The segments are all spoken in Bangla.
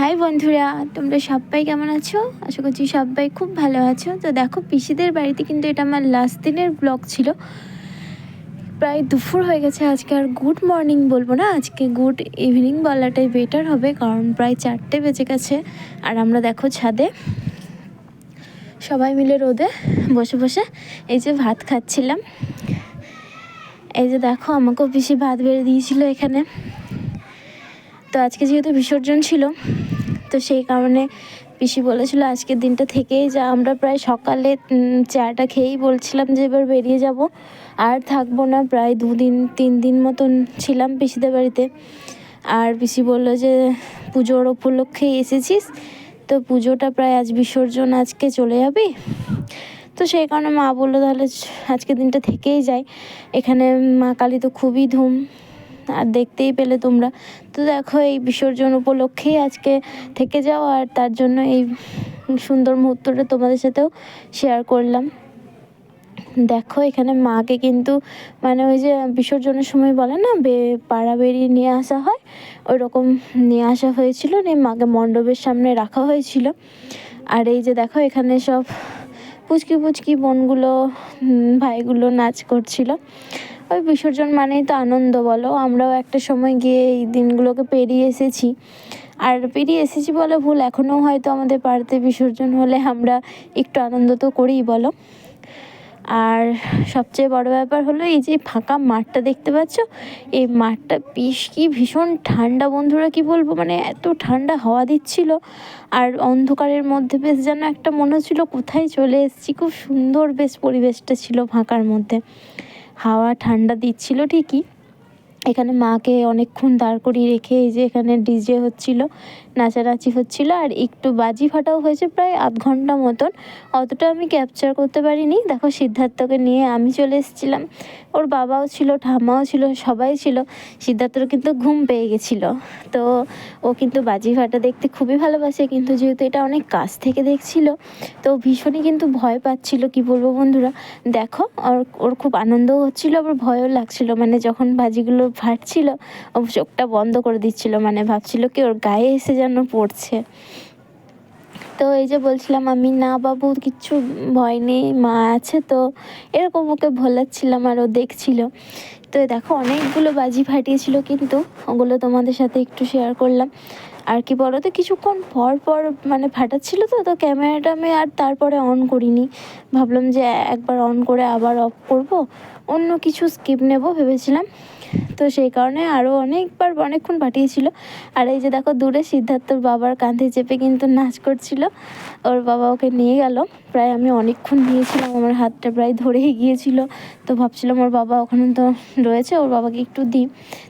হাই বন্ধুরা, তোমরা সবাই কেমন আছো? আশা করছি সবাই খুব ভালো আছো। তো দেখো, পিসিদের বাড়িতে কিন্তু এটা আমার লাস্ট দিনের ব্লগ ছিল। প্রায় দুপুর হয়ে গেছে, আজকে আর গুড মর্নিং বলব না, আজকে গুড ইভিনিং বলাটাই বেটার হবে, কারণ প্রায় চারটে বেজে গেছে। আর আমরা দেখো ছাদে, সবাই মিলে রোদে বসে বসে এই যে ভাত খাচ্ছিলাম। এই যে দেখো, আমাকেও পিসি ভাত বেড়ে দিয়েছিল এখানে। তো আজকে যেহেতু বিসর্জন ছিল, তো সেই কারণে পিসি বলেছিল আজকের দিনটা থেকেই যা, আমরা প্রায় সকালে চাটা খেয়েই বলছিলাম যে এবার বেরিয়ে যাব। আর থাকব না, প্রায় দুদিন, তিন দিন মতন ছিলাম পিসিদের বাড়িতে। আর পিসি বলল যে, পুজোর উপলক্ষেই এসেছিস, তো পুজোটা প্রায় আজ বিসর্জন, আজকে চলে যাবি? তো সেই কারণে মা বলল, তাহলে আজকের দিনটা থেকেই যাই। এখানে মা কালী তো খুবই ধুম আর দেখতেই পেলে তোমরা। তো দেখো, এই বিসর্জন উপলক্ষেই আজকে থেকে যাও, আর তার জন্য এই সুন্দর মুহূর্তটা তোমাদের সাথেও শেয়ার করলাম। দেখো, এখানে মাকে কিন্তু মানে ওই যে বিসর্জনের সময় বলে না, বে, পাড়া বেরিয়ে নিয়ে আসা হয় ওই রকম নিয়ে আসা হয়েছিল, নিয়ে মাকে মণ্ডপের সামনে রাখা হয়েছিল। আর এই যে দেখো, এখানে সব পুচকি পুচকি বোনগুলো ভাইগুলো নাচ করছিল। ওই বিসর্জন মানেই তো আনন্দ, বলো? আমরাও একটা সময় গিয়ে এই দিনগুলোকে পেরিয়ে এসেছি। আর পেরিয়ে এসেছি বলে ভুল এখনও হয়তো আমাদের পাড়াতে বিসর্জন হলে আমরা একটু আনন্দ তো করিই, বলো? আর সবচেয়ে বড় ব্যাপার হলো এই যে ফাঁকা মাঠটা দেখতে পাচ্ছ? এই মাঠটা বেশ কি ভীষণ ঠান্ডা, বন্ধুরা কি বলব? মানে এত ঠান্ডা হাওয়া দিচ্ছিল, আর অন্ধকারের মধ্যে বেশ যেন একটা মনে হচ্ছিল কোথায় চলে এসেছি। খুব সুন্দর বেশ পরিবেশটা ছিল ফাঁকার মধ্যে। হাওয়া ঠান্ডা দিচ্ছিল ঠিকই। এখানে মাকে অনেকক্ষণ দাঁড় করিয়ে রেখে এই যে এখানে ডিজে হচ্ছিল। নাচানাচি হচ্ছিল আর একটু বাজি ফাটাও হয়েছে প্রায় আধ ঘণ্টা মতন। অতটা আমি ক্যাপচার করতে পারিনি। দেখো সিদ্ধার্থকে নিয়ে আমি চলে এসেছিলাম। ওর বাবাও ছিল, ঠাম্মাও ছিল, সবাই ছিল। সিদ্ধার্থর কিন্তু ঘুম পেয়ে গেছিল। তো ও কিন্তু বাজি ফাটা দেখতে খুবই ভালোবাসে, কিন্তু যেহেতু এটা অনেক কাছ থেকে দেখছিল, তো ভীষণই কিন্তু ভয় পাচ্ছিল। কি বলব বন্ধুরা? দেখো, ওর ওর খুব আনন্দও হচ্ছিল, আবার ভয়ও লাগছিল। মানে যখন বাজিগুলো ফাটছিল, ও চোখটা বন্ধ করে দিচ্ছিল। মানে ভাবছিল কি ওর গায়ে এসে যেন পড়ছে। তো এই যে বলছিলাম আমি, না বাবু কিচ্ছু ভয় নেই, মা আছে। তো এরকম ওকে ভোলাচ্ছিলাম আর ও দেখছিল। তো দেখো, অনেকগুলো বাজি ফাটিয়েছিল কিন্তু ওগুলো তোমাদের সাথে একটু শেয়ার করলাম। আর কি বলো তো কিছুক্ষণ পর পর মানে ফাটাচ্ছিল তো তো ক্যামেরাটা আমি আর তারপরে অন করিনি। ভাবলাম যে একবার অন করে আবার অফ করব। অন্য কিছু স্কিপ নেব, ভেবেছিলাম। তো সেই কারণে আরও অনেকবার অনেকক্ষণ পাঠিয়েছিল। আর এই যে দেখো দূরে সিদ্ধার্থর বাবার কাঁধে চেপে কিন্তু নাচ করছিল। ওর বাবা ওকে নিয়ে গেল। প্রায় আমি অনেকক্ষণ নিয়েছিলাম, আমার হাতটা প্রায় ধরেই গিয়েছিল। তো ভাবছিলাম ওর বাবা ওখানে তো রয়েছে, ওর বাবাকে একটু দিই।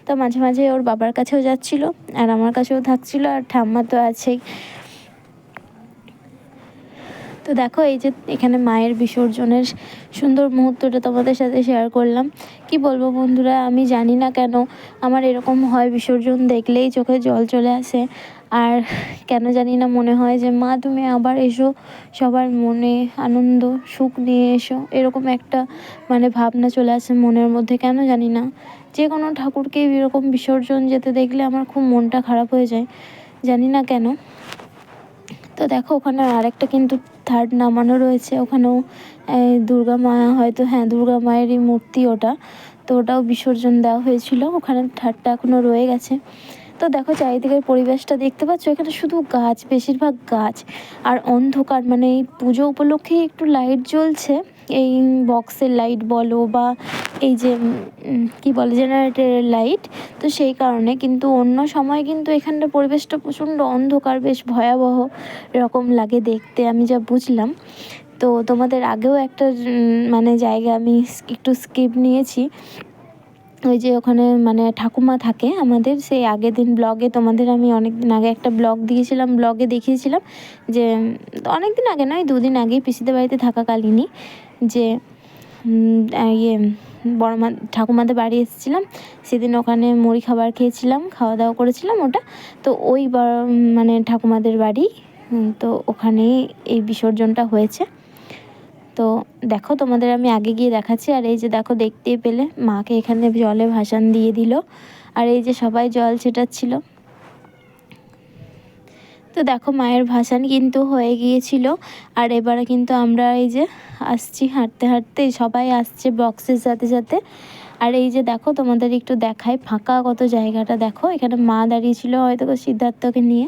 তো মাঝে মাঝে ওর বাবার কাছেও যাচ্ছিল, আর আমার কাছেও থাকছিল, আর ঠাম্মা তো আছেই। তো দেখো, এই যে এখানে মায়ের বিসর্জনের সুন্দর মুহূর্তটা তোমাদের সাথে শেয়ার করলাম। কি বলব বন্ধুরা, আমি জানি না কেন আমার এরকম হয় বিসর্জন দেখলেই চোখে জল চলে আসে। আর কেন জানি না মনে হয় যে, মা, তুমি আবার এসো, সবার মনে আনন্দ, সুখ নিয়ে এসো। এরকম একটা মানে ভাবনা চলে আসে মনের মধ্যে, কেন জানি না। যে কোনো ঠাকুরকে এরকম বিসর্জন যেতে দেখলে আমার খুব মনটা খারাপ হয়ে যায়, জানি না কেন। তো দেখো, ওখানে আরেকটা কিন্তু থার্ড নামানো রয়েছে। ওখানেও দুর্গা মা হয়তো হ্যাঁ দুর্গা মায়েরই মূর্তি ওটা। তো ওটাও বিসর্জন দেওয়া হয়েছিল। ওখানে থার্ডটা এখনও রয়ে গেছে। তো দেখো, চারিদিকের পরিবেশটা দেখতে পাচ্ছ? এখানে শুধু গাছ, বেশিরভাগ গাছ। আর অন্ধকার মানে এই পুজো উপলক্ষে একটু লাইট জ্বলছে। এই বক্সের লাইট বলো বা এই যে কি বলে জেনারেটরের লাইট তো সেই কারণে কিন্তু অন্য সময় কিন্তু এখানটা পরিবেশটা প্রচণ্ড অন্ধকার, বেশ ভয়াবহ এরকম লাগে দেখতে, আমি যা বুঝলাম। তো তোমাদের আগেও একটা মানে জায়গা আমি একটু স্কিপ নিয়েছি। ওই যে ওখানে মানে ঠাকুমা থাকে আমাদের, সেই আগের দিন ব্লগে তোমাদের আমি অনেক দিন আগে একটা ব্লগ দিয়েছিলাম ব্লগে দেখিয়েছিলাম যে অনেক দিন আগে নয়, দুদিন আগেই পিসিদের বাড়িতে থাকাকালীনই যে ইয়ে বড় মা, ঠাকুমাদের বাড়ি এসেছিলাম। সেদিন ওখানে মুড়ি খাবার খেয়েছিলাম খাওয়া দাওয়া করেছিলাম ওটা। তো ওই মানে ঠাকুমাদের বাড়ি তো ওখানেই এই বিসর্জনটা হয়েছে। তো দেখো তোমাদের আমি আগে গিয়ে দেখাচ্ছি, আর এই যে দেখো দেখতেই পেলে, মাকে এখানে জলে ভাসান দিয়ে দিল। আর এই যে সবাই জল ছেটাচ্ছিল। তো দেখো মায়ের ভাসান কিন্তু হয়ে গিয়েছিল। আর এবারে কিন্তু আমরা এই যে আসছি হাঁটতে হাঁটতে, সবাই আসছে বক্সের সাথে সাথে। আর এই যে দেখো তোমাদের একটু দেখায় ফাঁকা কত জায়গাটা দেখো। এখানে মা দাঁড়িয়েছিল হয়তো সিদ্ধার্থকে নিয়ে।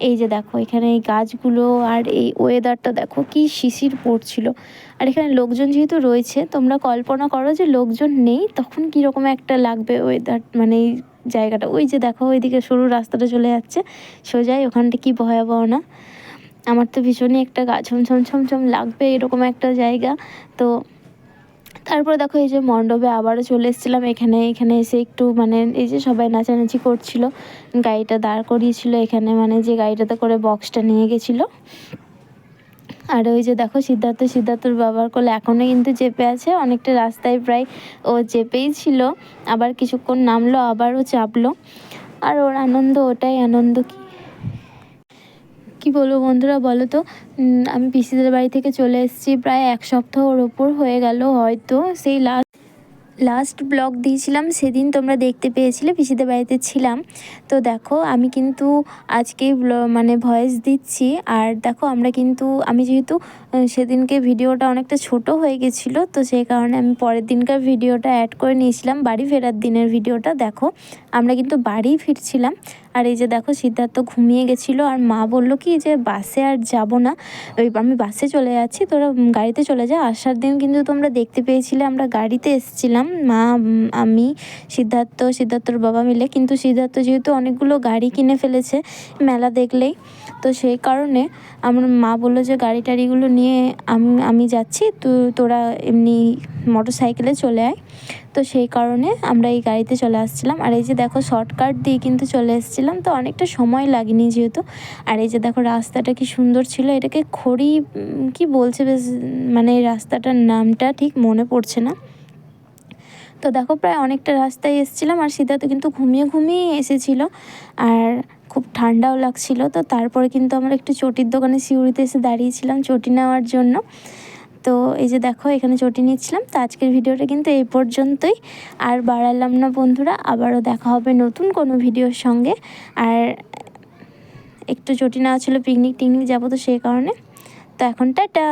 এই যে দেখো, এখানে এই গাছগুলো আর এই ওয়েদারটা দেখো কি শিশির পড়ছিল। আর এখানে লোকজন যেহেতু রয়েছে, তোমরা কল্পনা করো যে লোকজন নেই, তখন কীরকম একটা লাগবে ওয়েদার মানে এই জায়গাটা। ওই যে দেখো, ওইদিকে সরু রাস্তাটা চলে যাচ্ছে সোজাই ওখানটা কি ভয়াবহ না? আমার তো ভীষণই একটা গা ছম ছম ছম ছম লাগবে এরকম একটা জায়গা। তো তারপরে দেখো এই যে মণ্ডপে আবারও চলে এসেছিলাম। এখানে এখানে এসে একটু মানে এই যে সবাই নাচানাচি করছিল, গাড়িটা দাঁড় করিয়েছিল। এখানে মানে যে গাড়িটাতে করে বক্সটা নিয়ে গেছিল। আর ওই যে দেখো সিদ্ধার্থ, সিদ্ধার্থর বাবার কোলে এখনও কিন্তু চেপে আছে। অনেকটা রাস্তায় প্রায় ও চেপেই ছিল। আবার কিছুক্ষণ নামলো, আবারও চাপলো। আর ওর আনন্দ, ওটাই আনন্দ কি কি বলব বন্ধুরা বলো তো? আমি পিসিদের বাড়ি থেকে চলে এসেছি প্রায় এক সপ্তাহর ওপর হয়ে গেল হয়তো। সেই লাস্ট লাস্ট ব্লগ দিয়েছিলাম, সেদিন তোমরা দেখতে পেয়েছিলে, পিসিদের বাড়িতে ছিলাম। তো দেখো, আমি কিন্তু আজকেই ব্ল- মানে ভয়েস দিচ্ছি। আর দেখো, আমরা কিন্তু, আমি যেহেতু সেদিনকে ভিডিওটা অনেকটা ছোট হয়ে গেছিল, তো সেই কারণে আমি পরের দিনকার ভিডিওটা অ্যাড করে নিয়েছিলাম, বাড়ি ফেরার দিনের ভিডিওটা। দেখো, আমরা কিন্তু বাড়ি ফিরছিলাম। আর এই যে দেখো সিদ্ধার্থ ঘুমিয়ে গেছিল আর মা বলল কি যে বাসে আর যাব না। ওই আমি বাসে চলে যাচ্ছি, তোরা গাড়িতে চলে যা। আসার দিন কিন্তু তোমরা দেখতে পেয়েছিলে আমরা গাড়িতে এসেছিলাম, মা, আমি, সিদ্ধার্থ, সিদ্ধার্থর বাবা মিলে। কিন্তু সিদ্ধার্থ যেহেতু অনেকগুলো গাড়ি কিনে ফেলেছে মেলা দেখলেই, তো সেই কারণে আমার মা বলল যে গাড়ি টাড়িগুলো নিয়ে আমি আমি যাচ্ছি, তো তোরা এমনি মোটর সাইকেলে চলে আয়। তো সেই কারণে আমরা এই গাড়িতে চলে আসছিলাম। আর এই যে দেখো শর্টকাট দিয়ে কিন্তু চলে এসেছিলাম। তো অনেকটা সময় লাগেনি যেহেতু। আর এই যে দেখো রাস্তাটা কি সুন্দর ছিল, এটাকে খড়ি কি বলছে বেশ মানে এই রাস্তাটার নামটা ঠিক মনে পড়ছে না। তো দেখো প্রায় অনেকটা রাস্তায় এসেছিলাম আর সিদ্ধার্থ কিন্তু ঘুমিয়ে ঘুমিয়ে এসেছিল আর খুব ঠান্ডাও লাগছিল। তো তারপরে কিন্তু আমরা একটু চটির দোকানে সিউড়িতে এসে দাঁড়িয়েছিলাম চটি নেওয়ার জন্য। তো এই যে দেখো, এখানে চটি নিচ্ছিলাম। তো আজকের ভিডিওটা কিন্তু এই পর্যন্তই। আর বাড়ালাম না বন্ধুরা, আবারও দেখা হবে নতুন কোনো ভিডিওর সঙ্গে। আর একটু চটি নেওয়া ছিল পিকনিক টিকনিক যাব তো সেই কারণে। তো এখন টাটা!